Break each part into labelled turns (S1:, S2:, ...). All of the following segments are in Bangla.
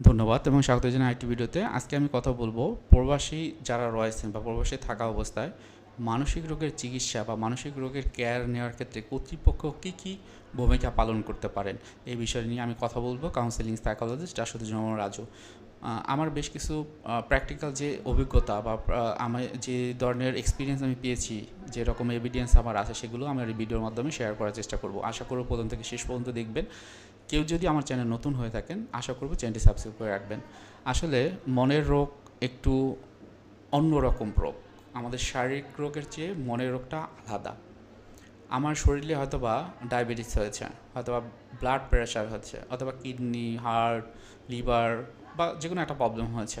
S1: ধন্যবাদ এবং স্বাগত জানাই আরেকটি ভিডিওতে। আজকে আমি কথা বলব প্রবাসী যারা রয়েছেন বা প্রবাসী থাকা অবস্থায় মানসিক রোগের চিকিৎসা বা মানসিক রোগের কেয়ার নেওয়ার ক্ষেত্রে কর্তৃপক্ষ কী কী ভূমিকা পালন করতে পারেন এই বিষয় নিয়ে আমি কথা বলব। Counselling psychologist Ashutosh Raju. আমার বেশ কিছু প্র্যাকটিক্যাল যে অভিজ্ঞতা বা আমার যে ধরনের এক্সপিরিয়েন্স আমি পেয়েছি, যে রকম এভিডেন্স আমার আছে সেগুলো আমি ভিডিওর মাধ্যমে শেয়ার করার চেষ্টা করব। আশা করব প্রথম থেকে শেষ পর্যন্ত দেখবেন। কেউ যদি আমার চ্যানেল নতুন হয়ে থাকেন, আশা করব চ্যানেলটি সাবস্ক্রাইব করে রাখবেন। আসলে মনের রোগ একটু অন্যরকম রোগ। আমাদের শারীরিক রোগের চেয়ে মনের রোগটা আলাদা। আমার শরীরে হয়তোবা ডায়াবেটিস হয়েছে, হয়তোবা ব্লাড প্রেশার হচ্ছে, অথবা কিডনি হার্ট লিভার বা যে কোনো একটা প্রবলেম হয়েছে।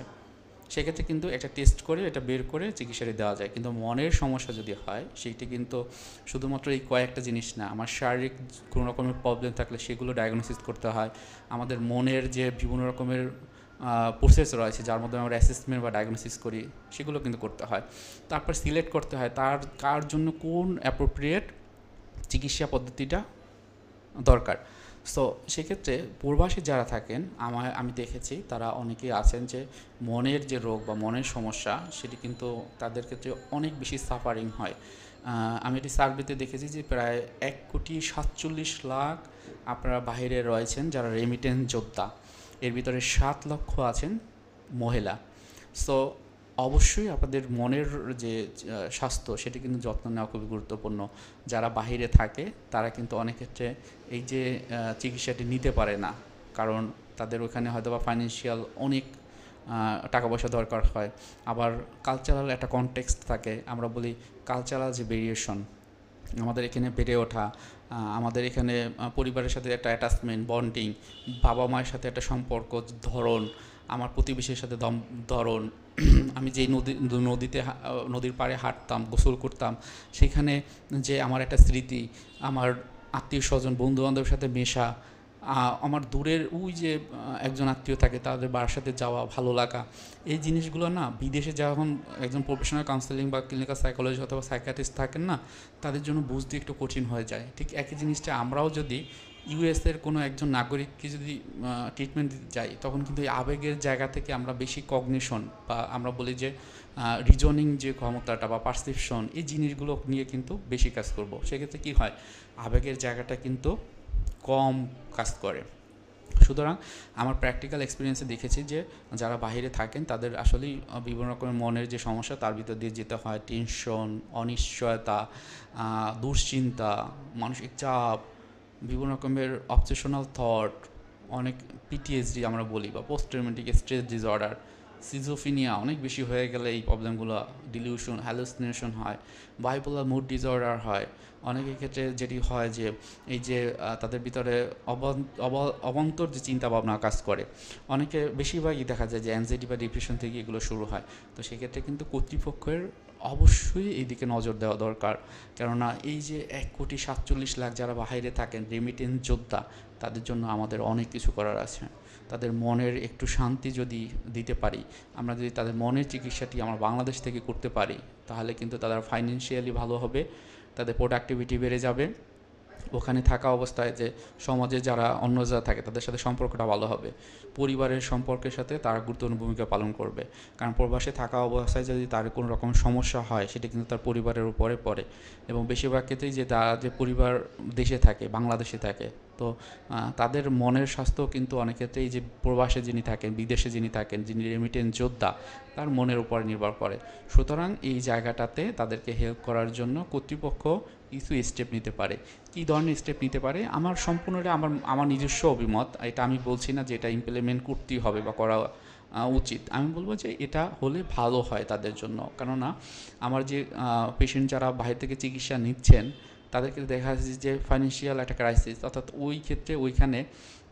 S1: সেক্ষেত্রে কিন্তু একটা টেস্ট করে, এটা বের করে চিকিৎসাটি দেওয়া যায়। কিন্তু মনের সমস্যা যদি হয় সেইটি কিন্তু শুধুমাত্র এই কয়েকটা জিনিস না, আমার শারীরিক কোনো রকমের প্রবলেম থাকলে সেগুলো ডায়াগনোসিস করতে হয়। আমাদের মনের যে বিভিন্ন রকমের প্রসেস রয়েছে, যার মধ্যে আমরা অ্যাসেসমেন্ট বা ডায়াগনোসিস করি, সেগুলো কিন্তু করতে হয়। তারপর সিলেক্ট করতে হয়, তার, কার জন্য কোন অ্যাপ্রোপ্রিয়েট চিকিৎসা পদ্ধতিটা দরকার। সো সেক্ষেত্রে প্রবাসী যারা থাকেন আমার আমি দেখেছি, তারা অনেকেই আছেন যে মনের যে রোগ বা মনের সমস্যা, সেটি কিন্তু তাদের ক্ষেত্রে অনেক বেশি সাফারিং হয়। আমি এটি সার্ভেতে দেখেছি যে প্রায় এক কোটি সাতচল্লিশ লাখ আপনারা বাইরে রয়েছেন যারা রেমিটেন্স যোদ্ধা। এর ভিতরে সাত লক্ষ আছেন মহিলা। সো অবশ্যই আপনাদের মনের যে স্বাস্থ্য সেটি কিন্তু যত্ন নেওয়া খুবই গুরুত্বপূর্ণ। যারা বাহিরে থাকে, তারা কিন্তু অনেক ক্ষেত্রে এই যে চিকিৎসাটি নিতে পারে না। কারণ তাদের ওখানে হয়তো বা ফাইন্যান্সিয়াল অনেক টাকা পয়সা দরকার হয়। আবার কালচারাল একটা কনটেক্সট থাকে। আমরা বলি কালচারাল যে ভেরিয়েশন আমাদের এখানে বেড়ে ওঠা আমাদের এখানে পরিবারের সাথে একটা অ্যাটাচমেন্ট বন্ডিং বাবা মায়ের সাথে একটা সম্পর্ক, ধরন, আমার প্রতিবেশীর সাথে দম, ধরন, আমি যেই নদী নদীতে নদীর পাড়ে হাঁটতাম, গোসল করতাম, সেখানে যে আমার একটা স্মৃতি, আমার আত্মীয় স্বজন, বন্ধুবান্ধবের সাথে মেশা আমার দূরের ওই যে একজন আত্মীয় থাকে, তাদের বাসাতে যাওয়া ভালো লাগা। এই জিনিসগুলো না, বিদেশে যখন একজন প্রফেশনাল কাউন্সেলিং বা ক্লিনিক্যাল সাইকোলজি অথবা সাইকাটিস্ট থাকেন না, তাদের জন্য বুঝতে একটু কঠিন হয়ে যায়। ঠিক একই জিনিসটা আমরাও যদি ইউএসের কোনো একজন নাগরিককে যদি ট্রিটমেন্ট দিতে যাই, তখন কিন্তু এই আবেগের জায়গা থেকে আমরা বেশি কগনিশন বা আমরা বলি যে রিজনিং যে ক্ষমতাটা বা পারসেপশন এই জিনিসগুলো নিয়ে কিন্তু বেশি কাজ করব। সেক্ষেত্রে কি হয়? আবেগের জায়গাটা কিন্তু কম কাজ করে। সুতরাং আমার প্র্যাকটিক্যাল এক্সপিরিয়েন্সে দেখেছি যে, যারা বাইরে থাকেন, তাদের আসলেই বিভিন্ন রকমের মনের যে সমস্যা, তার ভিতর দিয়ে যেতে হয়। টেনশন অনিশ্চয়তা দুশ্চিন্তা, মানসিক চাপ, বিভিন্ন রকমের অবসেশনাল থট অনেক পিটিএসডি আমরা বলি বা post traumatic stress disorder schizophrenia অনেক বেশি হয়ে গেলে এই প্রবলেমগুলো ডিলিউশন হ্যালুসিনেশন হয় বাইপোলার মুড ডিসঅর্ডার হয়। অনেকের ক্ষেত্রে যেটি হয় যে, এই যে তাদের ভিতরে অবা- অবান্তর যে চিন্তা ভাবনা কাজ করে, অনেকে বেশিরভাগই দেখা যায় যে অ্যাংজাইটি বা ডিপ্রেশন থেকে এগুলো শুরু হয়। তো সেক্ষেত্রে কিন্তু কর্তৃপক্ষের অবশ্যই এই দিকে নজর দেওয়া দরকার। কেননা এই যে এক কোটি সাতচল্লিশ লাখ যারা বাইরে থাকেন রেমিটেন্স যোদ্ধা, তাদের জন্য আমাদের অনেক কিছু করার আছে। তাদের মনের একটু শান্তি যদি দিতে পারি, আমরা যদি তাদের মনের চিকিৎসাটি আমরা বাংলাদেশ থেকে করতে পারি, তাহলে কিন্তু তারা ফাইন্যান্সিয়ালি ভালো হবে, তাদের প্রোডাক্টিভিটি বেড়ে যাবে। ওখানে থাকা অবস্থায় যে সমাজে যারা অন্য যারা থাকে, তাদের সাথে সম্পর্কটা ভালো হবে। পরিবারের সম্পর্কের সাথে তারা গুরুত্বপূর্ণ ভূমিকা পালন করবে। কারণ প্রবাসে থাকা অবস্থায় যদি তার কোনো রকম সমস্যা হয়, সেটা কিন্তু তার পরিবারের উপরে পড়ে। এবং বেশিরভাগ ক্ষেত্রেই যে তারা যে পরিবার দেশে থাকে, বাংলাদেশে থাকে তো তাদের মনের স্বাস্থ্য কিন্তু অনেক ক্ষেত্রেই যে প্রবাসে যিনি থাকেন, বিদেশে যিনি থাকেন, যিনি রেমিটেন্স যোদ্ধা, তার মনের উপর নির্ভর করে। সুতরাং এই জায়গাটাতে তাদেরকে হেল্প করার জন্য কর্তৃপক্ষ কিছু স্টেপ নিতে পারে। কী ধরনের স্টেপ নিতে পারে? আমার সম্পূর্ণটা আমার আমার নিজস্ব অভিমত। এটা আমি বলছি না যে এটা ইমপ্লিমেন্ট করতেই হবে বা করা উচিত। আমি বলব যে এটা হলে ভালো হয় তাদের জন্য। কেননা আমার যে পেশেন্ট যারা বাইরে থেকে চিকিৎসা নিচ্ছেন তাদেরকে দেখা যাচ্ছে যে ফাইন্যান্সিয়াল একটা ক্রাইসিস অর্থাৎ ওই ক্ষেত্রে ওইখানে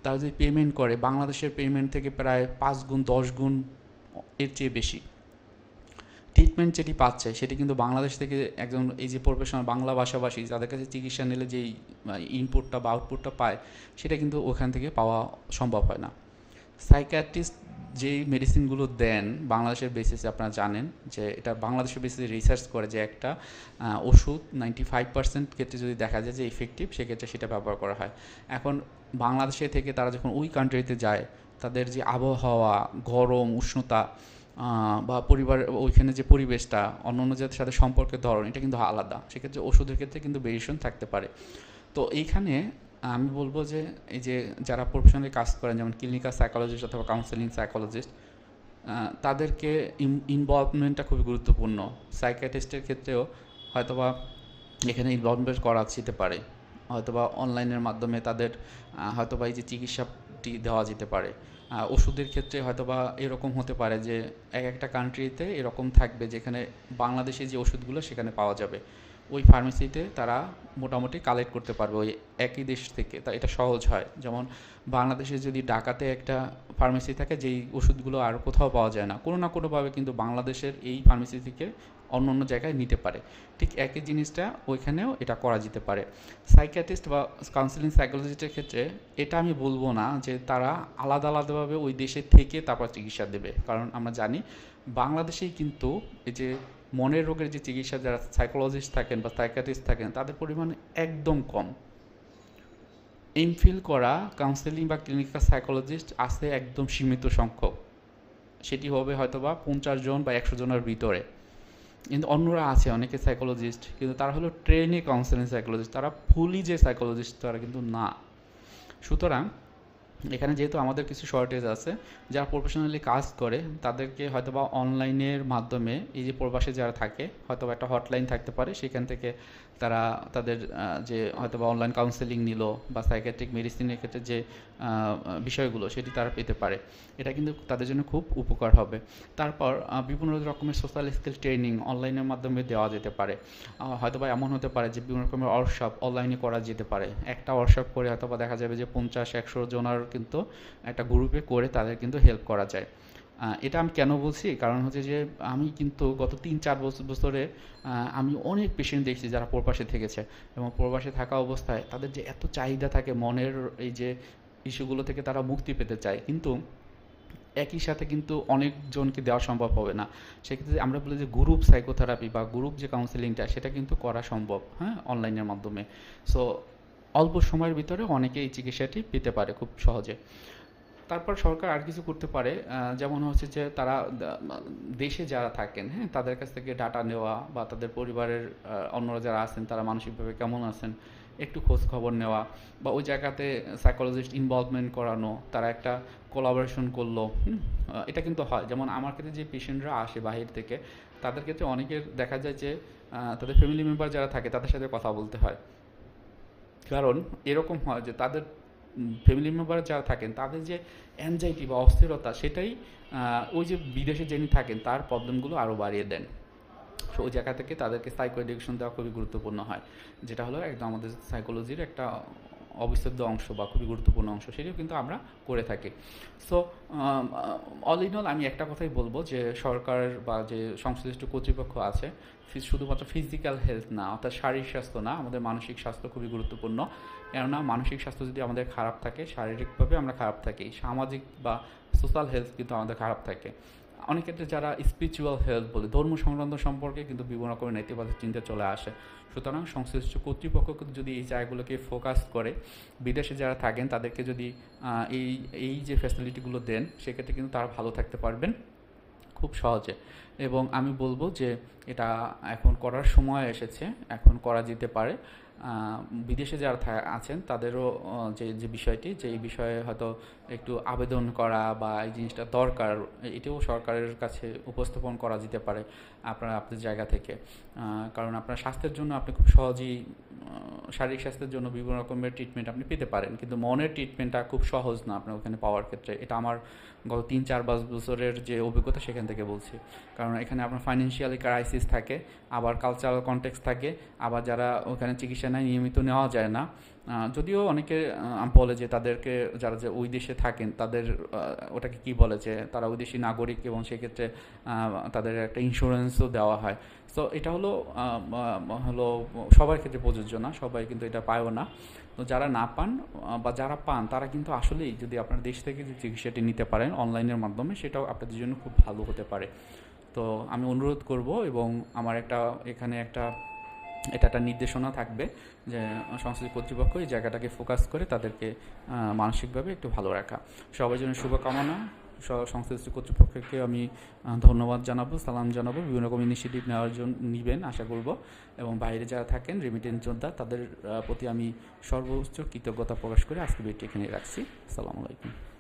S1: তারা যদি পেমেন্ট করে, বাংলাদেশের পেমেন্ট থেকে প্রায় পাঁচ গুণ, দশ গুণ এর চেয়ে বেশি। ট্রিটমেন্ট যেটি পাচ্ছে, সেটি কিন্তু বাংলাদেশ থেকে একজন এই যে প্রফেশনাল বাংলা ভাষাভাষী, যাদের কাছে চিকিৎসা নিলে যেই ইনপুটটা বা আউটপুটটা পায়, সেটা কিন্তু ওখান থেকে পাওয়া সম্ভব হয় না। সাইকিয়াট্রিস্ট যেই মেডিসিনগুলো দেন, বাংলাদেশের বেসিসে আপনারা জানেন যে এটা বাংলাদেশের বেসিসে রিসার্চ করে যে একটা ওষুধ নাইনটি ফাইভ পার্সেন্ট ক্ষেত্রে যদি দেখা যায় যে ইফেক্টিভ সেক্ষেত্রে সেটা ব্যবহার করা হয়। এখন বাংলাদেশে থেকে তারা যখন ওই কান্ট্রিতে যায়, তাদের যে আবহাওয়া, গরম, উষ্ণতা বা পরিবার, ওইখানে যে পরিবেশটা অন্য অন্য জাতির সাথে সম্পর্কের ধরন, এটা কিন্তু আলাদা। সেক্ষেত্রে ওষুধের ক্ষেত্রে কিন্তু ভেরিয়েশন থাকতে পারে। তো এইখানে আমি বলব যে, এই যে যারা প্রফেশনালি কাজ করেন, যেমন ক্লিনিক্যাল সাইকোলজিস্ট অথবা কাউন্সেলিং সাইকোলজিস্ট তাদেরকে ইনভলভমেন্টটা খুবই গুরুত্বপূর্ণ। সাইকিয়াট্রিস্টের ক্ষেত্রেও হয়তোবা এখানে ইনভলভমেন্ট করা যেতে পারে। হয়তোবা অনলাইনের মাধ্যমে তাদের হয়তোবা এই যে চিকিৎসাটি দেওয়া যেতে পারে। ওষুধের ক্ষেত্রে হয়তোবা এরকম হতে পারে যে, এক একটা কান্ট্রিতে এরকম থাকবে যেখানে বাংলাদেশে যে ওষুধগুলো সেখানে পাওয়া যাবে। ওই ফার্মেসিতে তারা মোটামুটি কালেক্ট করতে পারবে, ওই একই দেশ থেকে। তা এটা সহজ হয়। যেমন বাংলাদেশে যদি ঢাকাতে একটা ফার্মেসি থাকে, যেই ওষুধগুলো আর কোথাও পাওয়া যায় না, কোনো না কোনোভাবে কিন্তু বাংলাদেশের এই ফার্মেসি থেকে অন্য অন্য জায়গায় নিতে পারে। ঠিক একই জিনিসটা ওইখানেও এটা করা যেতে পারে। সাইকিয়াট্রিস্ট বা কাউন্সিলিং সাইকোলজিস্টের ক্ষেত্রে এটা আমি বলব না যে তারা আলাদা আলাদাভাবে ওই দেশে থেকে তারপর চিকিৎসা দেবে। কারণ আমরা জানি বাংলাদেশেই কিন্তু এই যে মনের রোগের যে চিকিৎসা, যারা সাইকোলজিস্ট থাকেন বা সাইকাটিস্ট থাকেন, তাদের পরিমাণ একদম কম। এমফিল করা কাউন্সেলিং বা ক্লিনিক্যাল সাইকোলজিস্ট আছে একদম সীমিত সংখ্যক। সেটি হবে হয়তো বা পঞ্চাশ জন বা একশো জনের ভিতরে। কিন্তু অন্যরা আছে, অনেকে সাইকোলজিস্ট কিন্তু তারা হলো ট্রেনে কাউন্সেলিং সাইকোলজিস্ট তারা ফুলি যে সাইকোলজিস্ট তারা কিন্তু না। সুতরাং এখানে যেহেতু আমাদের কিছু শর্টেজ আছে, যারা প্রফেশনালি কাজ করে, তাদেরকে হয়তোবা অনলাইনের মাধ্যমে এই যে প্রবাসে যারা থাকে, হয়তোবা একটা হটলাইন থাকতে পারে, সেখান থেকে তারা তাদের যে হয়তোবা অনলাইন কাউন্সেলিং নিল বা সাইকেট্রিক মেডিসিনের ক্ষেত্রে যে বিষয়গুলো সেটি তারা পেতে পারে। এটা কিন্তু তাদের জন্য খুব উপকার হবে। তারপর বিভিন্ন রকমের সোশ্যাল স্কিল ট্রেনিং অনলাইনের মাধ্যমে দেওয়া যেতে পারে। হয়তোবা এমন হতে পারে যে, বিভিন্ন রকমের ওয়ার্কশপ অনলাইনে করা যেতে পারে। একটা ওয়ার্কশপ করে হয়তোবা দেখা যাবে যে, পঞ্চাশ, একশো জনের কিন্তু একটা গ্রুপে করে তাদের কিন্তু হেল্প করা যায়। এটা আমি কেন বলছি? কারণ হচ্ছে যে আমি কিন্তু গত তিন চার বছর বছরে আমি অনেক পেশেন্ট দেখছি যারা প্রবাসে থেকেছে। এবং প্রবাসে থাকা অবস্থায় তাদের যে এত চাহিদা থাকে, মনের এই যে ইস্যুগুলো থেকে তারা মুক্তি পেতে চায়। কিন্তু একই সাথে কিন্তু অনেকজনকে দেওয়া সম্ভব হবে না। সেক্ষেত্রে আমরা বলি যে গ্রুপ সাইকোথেরাপি বা গ্রুপ যে কাউন্সেলিংটা সেটা কিন্তু করা সম্ভব হ্যাঁ অনলাইনের মাধ্যমে। সো অল্প সময়ের ভিতরে অনেকে এই চিকিৎসাটি পেতে পারে খুব সহজে। তারপর সরকার আর কিছু করতে পারে যেমন হচ্ছে যে তারা দেশে যারা থাকেন হ্যাঁ তাদের কাছ থেকে ডাটা নেওয়া বা তাদের পরিবারের অন্যরা যারা আছেন তারা মানসিকভাবে কেমন আছেন, একটু খোঁজ খবর নেওয়া বা ওই জায়গাতে সাইকোলজিস্ট ইনভলভমেন্ট করানো, তারা একটা কোলাবোরেশন করল এটা কিন্তু হয়। যেমন আমার ক্ষেত্রে যে পেশেন্টরা আসে বাহির থেকে, তাদের ক্ষেত্রে অনেকের দেখা যায় যে তাদের ফ্যামিলি মেম্বার যারা থাকে তাদের সাথে কথা বলতে হয়। কারণ এরকম হয় যে তাদের ফ্যামিলি মেম্বার যারা থাকেন, তাদের যে অ্যাংজাইটি বা অস্থিরতা সেটাই ওই যে বিদেশে যিনি থাকেন, তার প্রবলেমগুলো আরও বাড়িয়ে দেন। সো ওই জায়গা থেকে তাদেরকে সাইকো এডুকেশন দেওয়া খুবই গুরুত্বপূর্ণ হয়। যেটা হলো একদম আমাদের সাইকোলজির একটা অবিচ্ছেদ্য অংশ বা খুবই গুরুত্বপূর্ণ অংশ সেটিও কিন্তু আমরা করে থাকি। সো অল ইন অল আমি একটা কথাই বলব যে সরকার বা যে সংশ্লিষ্ট কর্তৃপক্ষ আছে শুধুমাত্র ফিজিক্যাল হেলথ না, অর্থাৎ শারীরিক স্বাস্থ্য না, আমাদের মানসিক স্বাস্থ্য খুবই গুরুত্বপূর্ণ। কেননা মানসিক স্বাস্থ্য যদি আমাদের খারাপ থাকে, শারীরিকভাবে আমরা খারাপ থাকি, সামাজিক বা সোশ্যাল হেলথ কিন্তু আমাদের খারাপ থাকে। অনেক ক্ষেত্রে যারা স্পিরিচুয়াল হেলথ বলে, ধর্ম সংক্রান্ত সম্পর্কে কিন্তু বিভিন্ন রকমের নেতিবাচক চিন্তা চলে আসে। সুতরাং সংশ্লিষ্ট কর্তৃপক্ষ যদি এই জায়গাগুলোকে ফোকাস করে, বিদেশে যারা থাকেন তাদেরকে যদি এই এই যে ফ্যাসিলিটিগুলো দেন, সেক্ষেত্রে কিন্তু তারা ভালো থাকতে পারবেন খুব সহজে। এবং আমি বলব যে এটা এখন করার সময় এসেছে, এখন করা যেতে পারে। বিদেশে যারা আছেন, তাদেরও যে যে বিষয়টি, যে এই বিষয়ে হয়তো একটু আবেদন করা বা এই জিনিসটা দরকার, এটিও সরকারের কাছে উপস্থাপন করা যেতে পারে আপনার আপনার জায়গা থেকে। কারণ আপনার স্বাস্থ্যের জন্য আপনি খুব সহজেই শারীরিক স্বাস্থ্যের জন্য বিভিন্ন রকমের ট্রিটমেন্ট আপনি পেতে পারেন, কিন্তু মনের ট্রিটমেন্টটা খুব সহজ না আপনার ওখানে পাওয়ার ক্ষেত্রে। এটা আমার গত তিন, চার, পাঁচ বছরের যে অভিজ্ঞতা সেখান থেকে বলছি। কারণ এখানে আপনার ফাইন্যান্সিয়ালি ক্রাইসিস থাকে, আবার কালচারাল কনটেক্স থাকে, আবার যারা ওখানে চিকিৎসা নেয় নিয়মিত নেওয়া যায় না। যদিও অনেকে বলে যে তাদেরকে যারা যে ওই দেশে থাকেন, তাদের ওটাকে কি বলে যে তারা ওই দেশি নাগরিক এবং সেক্ষেত্রে তাদের একটা ইন্স্যুরেন্সও দেওয়া হয়। তো এটা হলো হলো সবার ক্ষেত্রে প্রযোজ্য না, সবাই কিন্তু এটা পায়ও না। তো যারা না পান বা যারা পান, তারা কিন্তু আসলেই যদি আপনার দেশ থেকে যে চিকিৎসাটি নিতে পারেন অনলাইনের মাধ্যমে, সেটাও আপনাদের জন্য খুব ভালো হতে পারে। তো আমি অনুরোধ করব এবং আমার একটা, এখানে একটা এটা একটা নির্দেশনা থাকবে যে সংশ্লিষ্ট কর্তৃপক্ষ এই জায়গাটাকে ফোকাস করে তাদেরকে মানসিকভাবে একটু ভালো রাখা। সবার জন্য শুভকামনা। সংশ্লিষ্ট কর্তৃপক্ষকে আমি ধন্যবাদ জানাব, সালাম জানাব, বিভিন্ন রকম ইনিশিয়েটিভ নেওয়ার জন্য নিবেন আশা করব। এবং বাইরে যারা থাকেন রেমিটেন্স যোদ্ধা, তাদের প্রতি আমি সর্বোচ্চ কৃতজ্ঞতা প্রকাশ করে আজকে ভিডিওটি এখানে রাখছি। আসসালামু আলাইকুম।